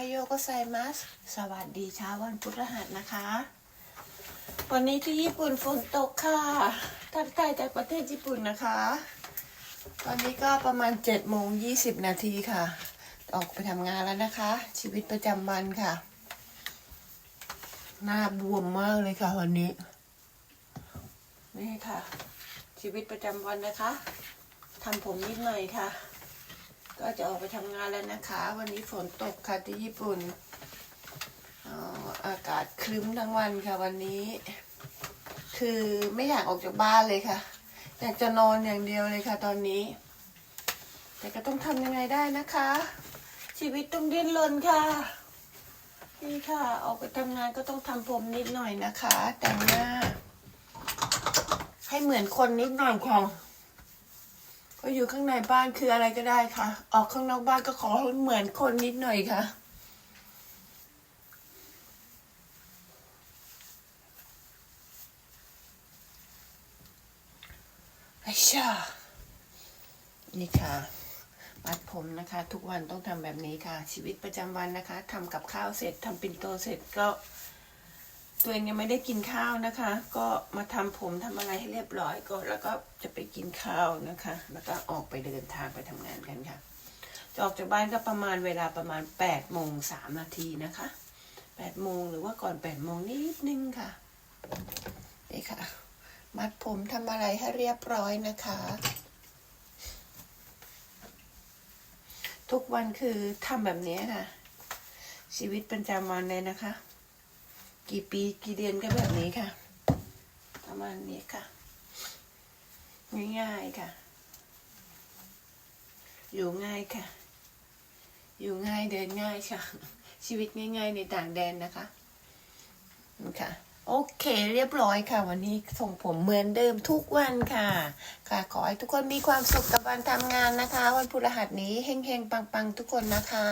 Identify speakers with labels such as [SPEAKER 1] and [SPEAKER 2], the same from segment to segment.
[SPEAKER 1] ฮโยโกไซมัส สวัสดีเช้าวันพุธรหัสนะคะ วันนี้ที่ญี่ปุ่นฝนตกค่ะทักทายจากประเทศญี่ปุ่นนะคะ ตอนนี้ก็ประมาณ7จ็ดโมงยีนาทีค่ะ ออกไปทำงานแล้วนะคะ ชีวิตประจำวันค่ะ หน้าบวมมากเลยค่ะวันนี้ นี่ค่ะ ชีวิตประจำวันนะคะทำผมนิดหน่อยค่ะ ก็จะออกไปทำงานแล้วนะคะ วันนี้ฝนตกค่ะที่ญี่ปุ่นอากาศครึ้มทั้งวันค่ะวันนี้ คือไม่อยากออกจากบ้านเลยค่ะ อยากจะนอนอย่างเดียวเลยค่ะ ตอนนี้ แต่ก็ต้องทำยังไงได้นะคะ ชีวิตต้องดิ้นรนค่ะ นี่ค่ะ ออกไปทำงานก็ต้องทำผมนิดหน่อยนะคะ แต่งหน้า ให้เหมือนคนนิดหน่อยค่ะ ก็อยู่ข้างในบ้านคืออะไรก็ได้ค่ะ ออกข้างนอกบ้านก็ขอเหมือนคนนิดหน่อยค่ะ ไอ้ชานี่ค่ะมัดผมนะคะ ทุกวันต้องทำแบบนี้ค่ะ ชีวิตประจำวันนะคะทำกับข้าวเสร็จทำปิ่นโตเสร็จก็ ตัวเองยังไม่ได้กินข้าวนะคะ ก็มาทำผมทำอะไรให้เรียบร้อยก่อนแล้วก็จะไปกินข้าวนะคะ แล้วก็ออกไปเดินทางไปทำงานกันค่ะจะออกจากบ้านก็ประมาณเวลาประมาณ8ปดโมงสามนาทีนะคะ8ปดโมงหรือว่าก่อน8ปดโมงนิดนึงค่ะนี่ค่ะ มัดผมทำอะไรให้เรียบร้อยนะคะ ทุกวันคือทำแบบนี้ค่ะ ชีวิตประจำวันเลยนะคะ กี่ปีกี่เดือนก็แบบนี้ค่ะ ประมาณนี้ค่ะ ง่ายๆค่ะ อยู่ง่ายค่ะ อยู่ง่ายเดินง่ายค่ะ ชีวิตง่าย ๆ ในต่างแดนนะคะนะค่ะ โอเคเรียบร้อยค่ะ วันนี้ส่งผมเหมือนเดิมทุกวันค่ะ ค่ะ ขอให้ทุกคนมีความสุขกับวันทำงานนะคะ วันพฤหัสนี้เฮงๆ ปังๆ ทุกคนนะคะ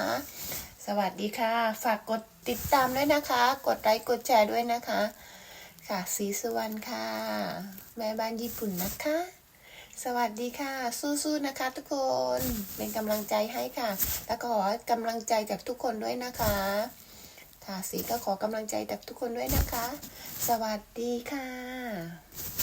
[SPEAKER 1] สวัสดีค่ะ ฝากกดติดตามด้วยนะคะ กดไลค์กดแชร์ด้วยนะคะ ค่ะสีสุวรรณค่ะ แม่บ้านญี่ปุ่นนะคะ สวัสดีค่ะ สู้ๆนะคะทุกคนเป็นกำลังใจให้ค่ะ แล้วก็ขอกำลังใจจากทุกคนด้วยนะคะ ค่ะสีก็ขอกำลังใจจากทุกคนด้วยนะคะ สวัสดีค่ะ